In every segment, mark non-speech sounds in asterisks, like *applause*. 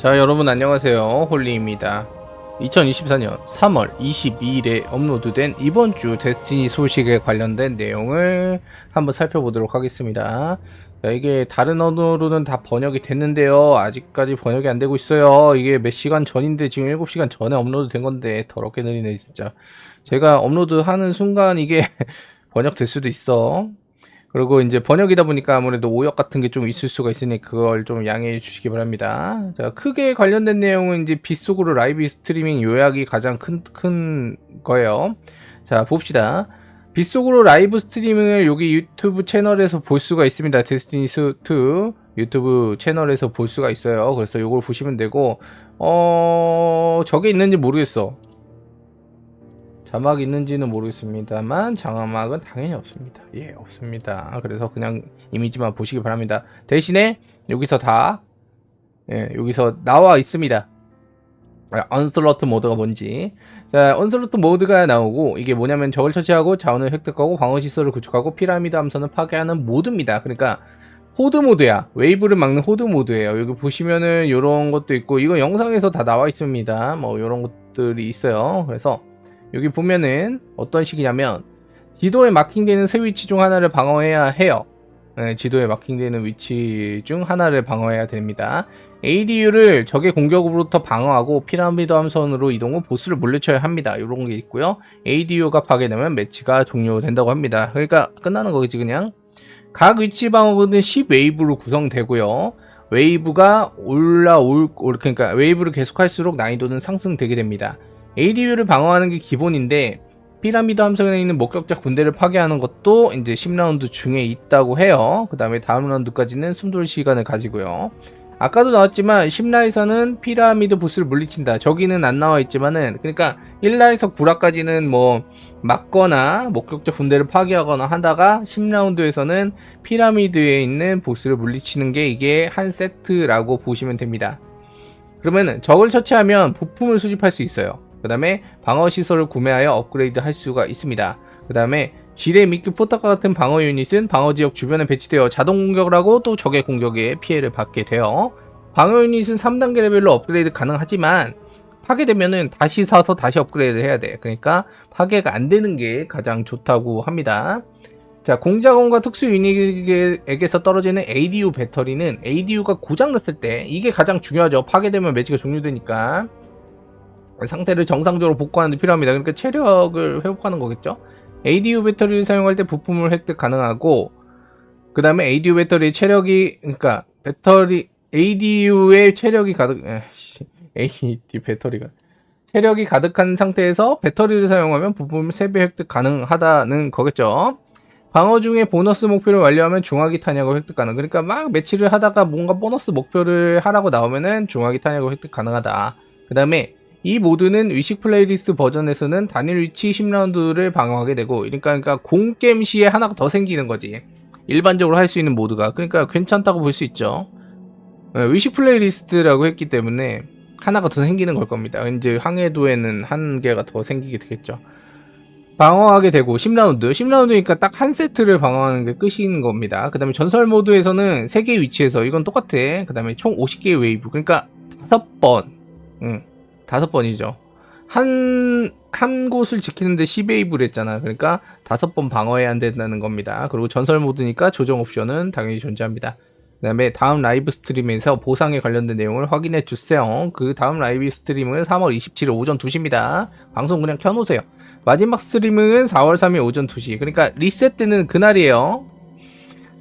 자 여러분 안녕하세요. 홀리입니다. 2024년 3월 22일에 업로드된 이번 주 데스티니 소식에 관련된 내용을 한번 살펴보도록 하겠습니다. 자, 이게 다른 언어로는 다 번역이 됐는데요. 아직까지 번역이 안 되고 있어요. 이게 몇 시간 전인데 지금 7시간 전에 업로드 된 건데 더럽게 느리네 진짜. 제가 업로드 하는 순간 이게 *laughs* 번역될 수도 있어 그리고 이제 번역이다 보니까 아무래도 오역 같은 게 좀 있을 수가 있으니 그걸 좀 양해해 주시기 바랍니다. 자, 크게 관련된 내용은 이제 빗속으로 라이브 스트리밍 요약이 가장 큰, 큰 거예요. 자, 봅시다. 빗속으로 라이브 스트리밍을 여기 유튜브 채널에서 볼 수가 있습니다. 데스티니 2 유튜브 채널에서 볼 수가 있어요. 그래서 이걸 보시면 되고, 어, 저게 있는지 모르겠어. 자막 있는지는 모르겠습니다만 장화막은 당연히 없습니다. 예, 없습니다. 그래서 그냥 이미지만 보시기 바랍니다. 대신에 여기서 다 예, 여기서 나와 있습니다. 언슬러트 모드가 뭔지. 자, 언슬러트 모드가 나오고 이게 뭐냐면 적을 처치하고 자원을 획득하고 방어 시설을 구축하고 피라미드 함선을 파괴하는 모드입니다. 그러니까 호드 모드야. 웨이브를 막는 호드 모드예요. 여기 보시면은 이런 것도 있고 이거 영상에서 다 나와 있습니다. 뭐 이런 것들이 있어요. 그래서 여기 보면은 어떤 식이냐면 지도에 마킹되는 세 위치 중 하나를 방어해야 해요. 네, 지도에 마킹되는 위치 중 하나를 방어해야 됩니다. ADU를 적의 공격으로부터 방어하고 피라미드 함선으로 이동 후 보스를 물리쳐야 합니다. 이런 게 있고요. ADU가 파괴되면 매치가 종료된다고 합니다. 그러니까 끝나는 거겠지 그냥. 각 위치 방어는 10웨이브로 구성되고요. 웨이브가 올라올 그러니까 웨이브를 계속할수록 난이도는 상승되게 됩니다. ADU를 방어하는 게 기본인데 피라미드 함선에 있는 목격자 군대를 파괴하는 것도 이제 10라운드 중에 있다고 해요. 그 다음에 다음 라운드까지는 숨돌 시간을 가지고요. 아까도 나왔지만 10라에서는 피라미드 보스를 물리친다. 저기는 안 나와 있지만은 그러니까 1라에서 9라까지는 뭐 막거나 목격자 군대를 파괴하거나 하다가 10라운드에서는 피라미드에 있는 보스를 물리치는 게 이게 한 세트라고 보시면 됩니다. 그러면은 적을 처치하면 부품을 수집할 수 있어요. 그 다음에 방어 시설을 구매하여 업그레이드 할 수가 있습니다. 그 다음에 지뢰 미끼 포탑과 같은 방어 유닛은 방어 지역 주변에 배치되어 자동 공격을 하고 또 적의 공격에 피해를 받게 돼요. 방어 유닛은 3단계 레벨로 업그레이드 가능하지만 파괴되면은 다시 사서 다시 업그레이드 해야 돼. 그러니까 파괴가 안 되는 게 가장 좋다고 합니다. 자, 공작원과 특수 유닛에게서 떨어지는 ADU 배터리는 ADU가 고장났을 때 이게 가장 중요하죠. 파괴되면 매치가 종료되니까 상태를 정상적으로 복구하는 데 필요합니다. 그러니까 체력을 회복하는 거겠죠. ADU 배터리를 사용할 때 부품을 획득 가능하고 그 다음에 ADU 배터리 체력이 그러니까 배터리 ADU의 체력이 가득 에이씨, ADU 배터리가 체력이 가득한 상태에서 배터리를 사용하면 부품을 3배 획득 가능하다는 거겠죠. 방어 중에 보너스 목표를 완료하면 중화기 탄약을 획득 가능. 그러니까 막 매치를 하다가 뭔가 보너스 목표를 하라고 나오면은 중화기 탄약을 획득 가능하다. 그 다음에 이 모드는 위식 플레이리스트 버전에서는 단일 위치 10라운드를 방어하게 되고, 그러니까, 그러니까 공 게임 시에 하나가 더 생기는 거지. 일반적으로 할 수 있는 모드가. 그러니까 괜찮다고 볼 수 있죠. 네, 위식 플레이리스트라고 했기 때문에 하나가 더 생기는 걸 겁니다. 이제 항해도에는 한 개가 더 생기게 되겠죠. 방어하게 되고 10라운드 10라운드니까 딱 한 세트를 방어하는 게 끝인 겁니다 그 다음에 전설 모드에서는 3개의 위치에서 이건 똑같아 그 다음에 총 50개의 웨이브 그러니까 5번 응, 5번이죠. 한, 한 곳을 지키는데 10웨이브를 했잖아. 그러니까 5번 방어해야 된다는 겁니다. 그리고 전설 모드니까 조정 옵션은 당연히 존재합니다. 그 다음에 다음 라이브 스트림에서 보상에 관련된 내용을 확인해 주세요. 그 다음 라이브 스트림은 3월 27일 오전 2시입니다. 방송 그냥 켜놓으세요. 마지막 스트리밍은 4월 3일 오전 2시. 그러니까 리셋되는 그날이에요.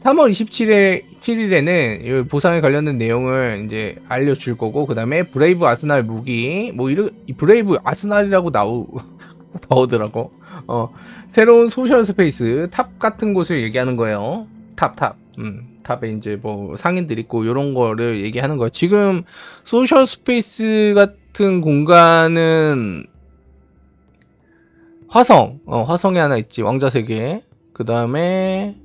3월 27일 7일에는 보상에 관련된 내용을 이제 알려줄 거고 그 다음에 브레이브 아스날 무기 뭐 이런 브레이브 아스날이라고 나오 *laughs* 나오더라고. 어 새로운 소셜 스페이스 탑 같은 곳을 얘기하는 거예요. 탑 탑. 음. 탑에 이제 뭐 상인들 있고 이런 거를 얘기하는 거예요. 지금 소셜 스페이스 같은 공간은 화성, 어, 화성에 하나 있지, 왕자 세계. 그 다음에,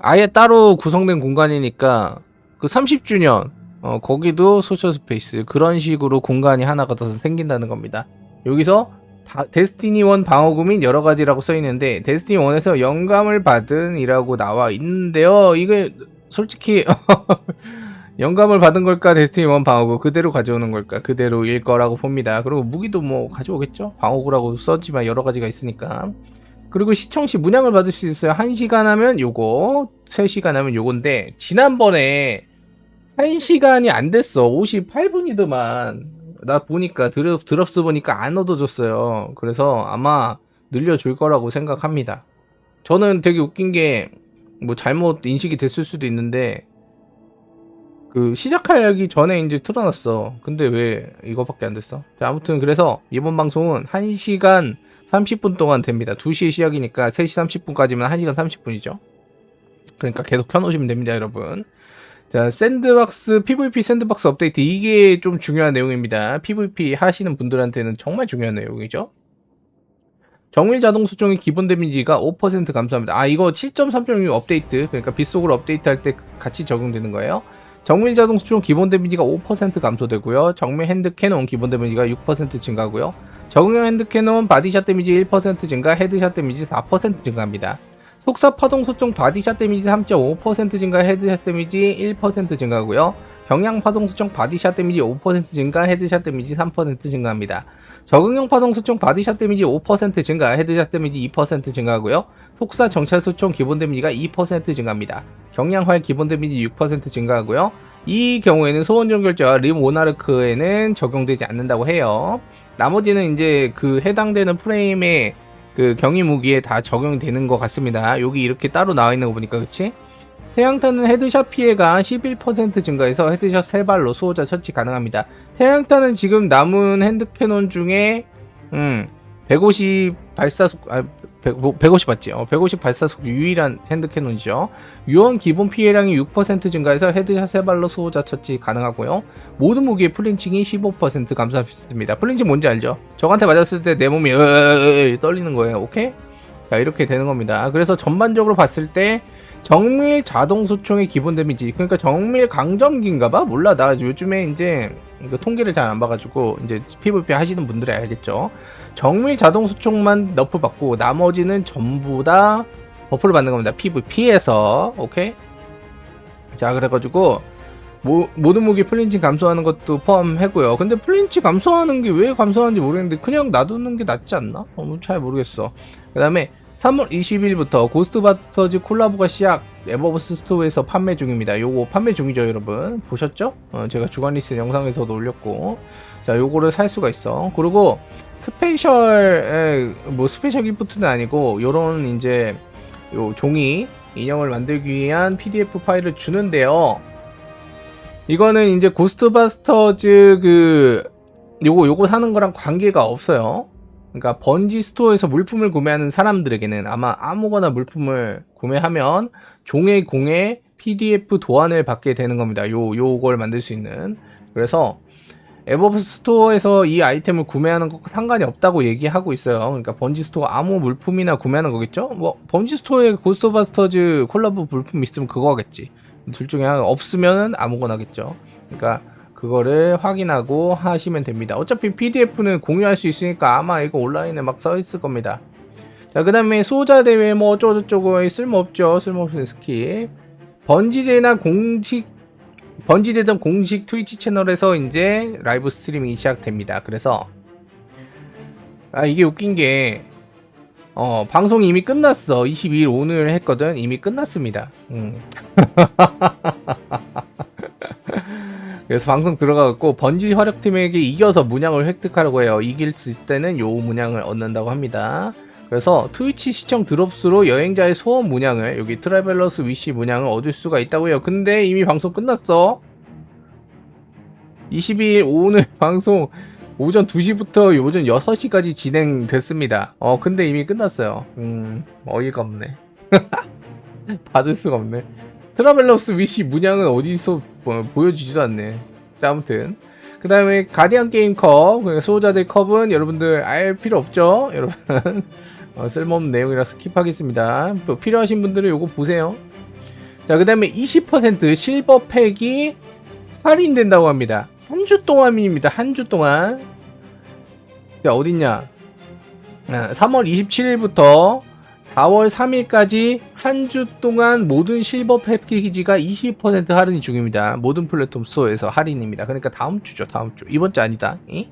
아예 따로 구성된 공간이니까, 그 30주년, 어, 거기도 소셜 스페이스. 그런 식으로 공간이 하나가 더 생긴다는 겁니다. 여기서, 다, 데스티니 1 방어구 및 여러 가지라고 써 있는데, 데스티니 1에서 영감을 받은 이라고 나와 있는데요. 이게, 솔직히, *laughs* 영감을 받은 걸까 데스티니 1 방어구 그대로 가져오는 걸까 그대로일 거라고 봅니다 그리고 무기도 뭐 가져오겠죠 방어구라고 써지만 여러 가지가 있으니까 그리고 시청 시 문양을 받을 수 있어요. 1시간 하면 요거 3시간 하면 요건데 지난번에 1시간이 안 됐어. 58분이더만. 나 보니까 드럽, 드럽스 보니까 안 얻어졌어요. 그래서 아마 늘려줄 거라고 생각합니다. 저는 되게 웃긴 게 뭐 잘못 인식이 됐을 수도 있는데 그 시작하기 전에 이제 틀어놨어. 근데 왜 이거밖에 안 됐어? 자, 아무튼 그래서 이번 방송은 1시간 30분 동안 됩니다. 2시에 시작이니까 3시 30분까지면 1시간 30분이죠. 그러니까 계속 켜놓으시면 됩니다, 여러분. 자, 샌드박스, PVP 샌드박스 업데이트. 이게 좀 중요한 내용입니다. PVP 하시는 분들한테는 정말 중요한 내용이죠. 정밀 자동 수정의 기본 데미지가 5% 감소합니다. 아, 이거 7.3.6 업데이트. 그러니까 빗속으로 업데이트 할 때 같이 적용되는 거예요. 정밀 자동 수총 기본 데미지가 5% 감소되고요. 정밀 핸드 캐논 기본 데미지가 6% 증가하고요. 적응형 핸드 캐논 바디샷 데미지 1% 증가, 헤드샷 데미지 4% 증가합니다. 속사 파동 소총 바디샷 데미지 3.5% 증가, 헤드샷 데미지 1% 증가하고요. 경량 파동 소총 바디샷 데미지 5% 증가, 헤드샷 데미지 3% 증가합니다. 적응형 파동 소총 바디샷 데미지 5% 증가, 헤드샷 데미지 2% 증가하고요. 속사 정찰 소총 기본 데미지가 2% 증가합니다. 경량활 기본 데미지 6% 증가하고요. 이 경우에는 소원 연결자와 림 오나르크에는 적용되지 않는다고 해요. 나머지는 이제 그 해당되는 프레임의 그 경위 무기에 다 적용되는 것 같습니다. 여기 이렇게 따로 나와 있는 거 보니까 그치? 태양탄은 헤드샷 피해가 11% 증가해서 헤드샷 3발로 수호자 처치 가능합니다. 태양탄은 지금 남은 핸드캐논 중에 음, 150 발사 속 아 100, 150 맞지? 어, 150 발사속 유일한 핸드캐논이죠. 유언 기본 피해량이 6% 증가해서 헤드샷 3발로 수호자 처치 가능하고요. 모든 무기의 플린칭이 15% 감소합니다. 플린칭 뭔지 알죠? 적한테 맞았을 때 내 몸이 으으으으 떨리는 거예요. 오케이? 자 이렇게 되는 겁니다. 그래서 전반적으로 봤을 때 정밀 자동 소총의 기본 데미지 그러니까 정밀 강점기인가 봐 몰라 나 요즘에 이제 이거 통계를 잘 안 봐가지고 이제 PVP 하시는 분들이 알겠죠? 정밀 자동 소총만 너프 받고 나머지는 전부 다 버프를 받는 겁니다. PVP에서. 오케이? 자 그래가지고 모, 모든 무기 플린치 감소하는 것도 포함하고요. 근데 플린치 감소하는 게 왜 감소하는지 모르겠는데 그냥 놔두는 게 낫지 않나? 어, 잘 모르겠어. 그 다음에 3월 20일부터 고스트바스터즈 콜라보가 시작 에버버스 스토어에서 판매 중입니다. 요거 판매 중이죠, 여러분. 보셨죠? 어, 제가 주간 리스 영상에서도 올렸고. 자, 요거를 살 수가 있어. 그리고 스페셜 뭐 스페셜 기프트는 아니고 요런 이제 요 종이 인형을 만들기 위한 PDF 파일을 주는데요. 이거는 이제 고스트바스터즈 그 요거 요거 사는 거랑 관계가 없어요. 그러니까 번지 스토어에서 물품을 구매하는 사람들에게는 아마 아무거나 물품을 구매하면 종의 공에 PDF 도안을 받게 되는 겁니다. 요 요걸 만들 수 있는. 그래서 에버스 스토어에서 이 아이템을 구매하는 것 상관이 없다고 얘기하고 있어요. 그러니까 번지 스토어 아무 물품이나 구매하는 거겠죠? 뭐 번지 스토어에 고스트바스터즈 콜라보 물품 있으면 그거겠지. 둘 중에 하나 없으면은 아무거나겠죠. 그러니까 그거를 확인하고 하시면 됩니다. 어차피 PDF는 공유할 수 있으니까 아마 이거 온라인에 막 써 있을 겁니다. 자, 그 다음에 수호자 대회 뭐 어쩌고저쩌고 쓸모없죠. 쓸모없는 스킵. 번지대나 공식, 번지대든 공식 트위치 채널에서 이제 라이브 스트리밍이 시작됩니다. 그래서, 아, 이게 웃긴 게, 어, 방송이 이미 끝났어. 22일 오늘 했거든. 이미 끝났습니다. 음. *laughs* 그래서 방송 들어가갖고 번지 활약팀에게 이겨서 문양을 획득하려고 해요. 이길 때는 요 문양을 얻는다고 합니다. 그래서 트위치 시청 드롭스로 여행자의 소원 문양을 여기 트래벨러스 위시 문양을 얻을 수가 있다고 해요. 근데 이미 방송 끝났어. 22일 오늘 *laughs* 방송 오전 2시부터 오전 6시까지 진행됐습니다. 어 근데 이미 끝났어요. 음 어이가 없네. *laughs* 받을 수가 없네. 트라벨러스 위시 문양은 어디서 뭐, 보여주지도 않네. 자, 아무튼. 그 다음에 가디언 게임 컵, 수호자들 컵은 여러분들 알 필요 없죠? *laughs* 여러분. 어, 쓸모없는 내용이라 스킵하겠습니다. 또 필요하신 분들은 요거 보세요. 자, 그 다음에 20% 실버 팩이 할인된다고 합니다. 한 주 동안입니다. 한 주 동안. 자, 어딨냐? 아, 3월 27일부터 4월 3일까지 한 주 동안 모든 실버 패키지가 20% 할인 중입니다. 모든 플랫폼 스토어에서 할인입니다. 그러니까 다음 주죠. 다음 주. 이번 주 아니다. 이?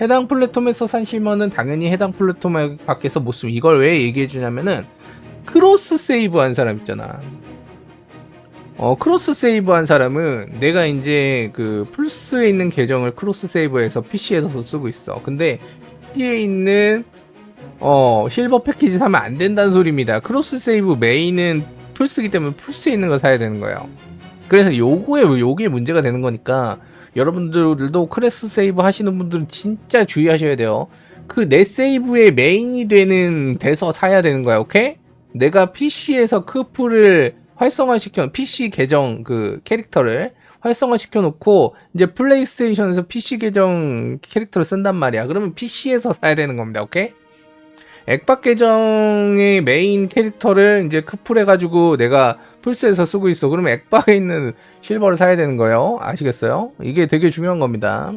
해당 플랫폼에서 산 실버는 당연히 해당 플랫폼 밖에서 못 쓰면 이걸 왜 얘기해 주냐면은 크로스 세이브 한 사람 있잖아. 어, 크로스 세이브 한 사람은 내가 이제 그 플스에 있는 계정을 크로스 세이브해서 PC에서 쓰고 있어. 근데 PC에 있는 어, 실버 패키지 사면 안 된다는 소리입니다. 크로스 세이브 메인은 플스기 때문에 플스에 있는 거 사야 되는 거예요. 그래서 요거에 요게 문제가 되는 거니까 여러분들도 크로스 세이브 하시는 분들은 진짜 주의하셔야 돼요. 그 내 세이브의 메인이 되는 돼서 사야 되는 거야. 오케이? 내가 PC에서 크프를 활성화시켜 PC 계정 그 캐릭터를 활성화시켜 놓고 이제 플레이스테이션에서 PC 계정 캐릭터를 쓴단 말이야. 그러면 PC에서 사야 되는 겁니다. 오케이? 액박 계정의 메인 캐릭터를 이제 크풀 해가지고 내가 플스에서 쓰고 있어. 그러면 액박에 있는 실버를 사야 되는 거예요. 아시겠어요? 이게 되게 중요한 겁니다.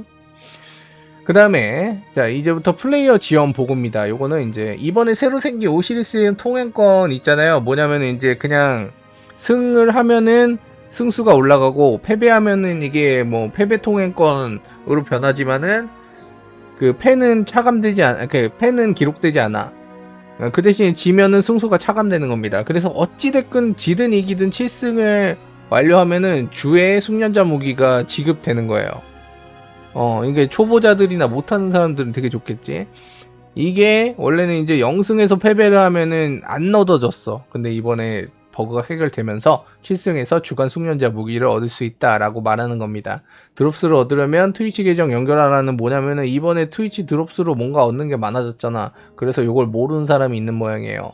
그 다음에 자 이제부터 플레이어 지원 보고입니다. 요거는 이제 이번에 새로 생긴 오시리스 통행권 있잖아요. 뭐냐면 이제 그냥 승을 하면은 승수가 올라가고 패배하면은 이게 뭐 패배 통행권으로 변하지만은 그 패는 차감되지 않, 그 패는 기록되지 않아. 어, 그 대신 지면은 승수가 차감되는 겁니다. 그래서 어찌됐건 지든 이기든 7승을 완료하면은 주에 숙련자 무기가 지급되는 거예요. 어, 이게 초보자들이나 못하는 사람들은 되게 좋겠지. 이게 원래는 이제 0승에서 패배를 하면은 안 넣어졌어. 근데 이번에 버그가 해결되면서 7승에서 주간 숙련자 무기를 얻을 수 있다라고 말하는 겁니다. 드롭스를 얻으려면 트위치 계정 연결하라는 뭐냐면은 이번에 트위치 드롭스로 뭔가 얻는 게 많아졌잖아. 그래서 이걸 모르는 사람이 있는 모양이에요.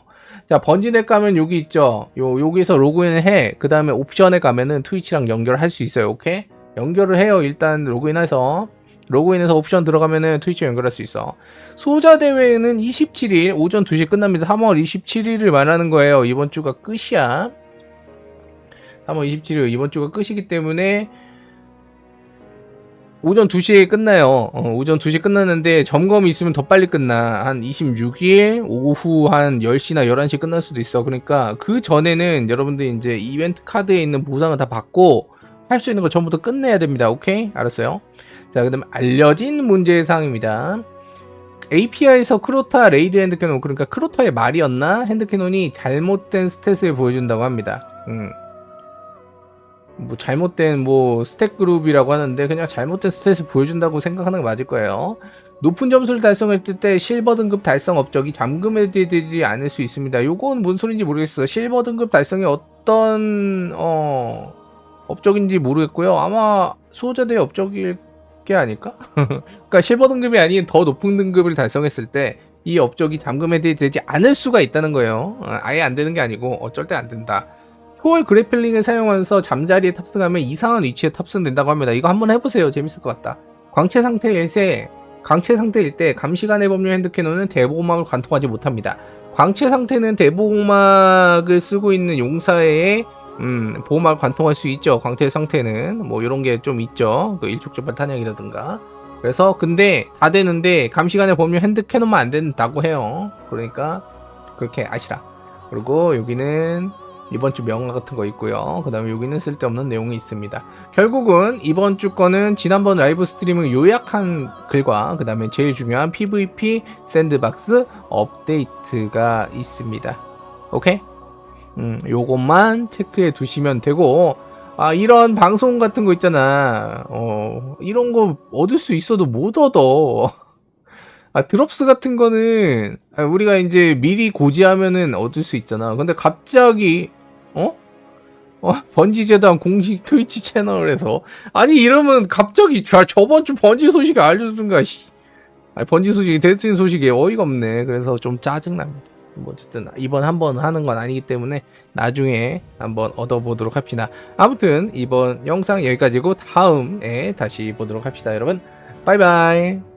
자, 번지넷 가면 여기 있죠. 요, 여기서 로그인을 해. 그 다음에 옵션에 가면은 트위치랑 연결할 수 있어요. 오케이? 연결을 해요. 일단 로그인해서. 로그인해서 옵션 들어가면은 트위치 연결할 수 있어. 소자 대회는 27일 오전 2시 끝납니다. 3월 27일을 말하는 거예요. 이번 주가 끝이야. 3월 27일 이번 주가 끝이기 때문에 오전 2시에 끝나요. 어, 오전 2시 끝났는데 점검이 있으면 더 빨리 끝나. 한 26일 오후 한 10시나 11시 끝날 수도 있어. 그러니까 그 전에는 여러분들 이제 이벤트 카드에 있는 보상을 다 받고 할 수 있는 거 전부 다 끝내야 됩니다. 오케이? 알았어요? 자, 그 다음에 알려진 문제사항입니다. API에서 크로타 레이드 핸드캐논, 그러니까 크로타의 말이었나? 핸드캐논이 잘못된 스탯을 보여준다고 합니다. 음. 뭐 잘못된 뭐 스택 그룹이라고 하는데 그냥 잘못된 스탯을 보여준다고 생각하는 게 맞을 거예요. 높은 점수를 달성했을 때 실버 등급 달성 업적이 잠금되지 않을 수 있습니다. 요건 뭔 소린지 모르겠어. 실버 등급 달성이 어떤 어 업적인지 모르겠고요. 아마 수호자들의 업적일 게 아닐까? *laughs* 그러니까 실버 등급이 아닌 더 높은 등급을 달성했을 때 이 업적이 잠금되지 않을 수가 있다는 거예요. 어, 아예 안 되는 게 아니고 어쩔 때 안 된다. 초월 그래플링을 사용하면서 잠자리에 탑승하면 이상한 위치에 탑승된다고 합니다. 이거 한번 해보세요. 재밌을 것 같다. 광채 상태일 때, 광채 상태일 때 감시관의 법률 핸드캐논은 대보호막을 관통하지 못합니다. 광채 상태는 대보호막을 쓰고 있는 용사의 음, 보호막을 관통할 수 있죠. 광채 상태는 뭐 이런 게 좀 있죠. 그 일촉즉발 탄약이라든가. 그래서 근데 다 되는데 감시관의 법률 핸드 캐논만 안 된다고 해요. 그러니까 그렇게 아시라. 그리고 여기는 이번 주 명화 같은 거 있고요. 그 다음에 여기는 쓸데없는 내용이 있습니다. 결국은 이번 주 거는 지난번 라이브 스트리밍 요약한 글과 그 다음에 제일 중요한 PVP 샌드박스 업데이트가 있습니다. 오케이? 음, 요것만 체크해 두시면 되고, 아, 이런 방송 같은 거 있잖아. 어, 이런 거 얻을 수 있어도 못 얻어. *laughs* 아, 드롭스 같은 거는, 아, 우리가 이제 미리 고지하면은 얻을 수 있잖아. 근데 갑자기, 어? 어, *laughs* 번지 재단 공식 트위치 채널에서. 아니, 이러면 갑자기, 저, 저번 주 번지 소식을 알려준가, 씨. 아니, 번지 소식이, 데스틴 소식이 어이가 없네. 그래서 좀 짜증납니다. 뭐 어쨌든 이번 한 번 하는 건 아니기 때문에 나중에 한번 얻어보도록 합시다. 아무튼 이번 영상 여기까지고 다음에 다시 보도록 합시다, 여러분. 바이바이.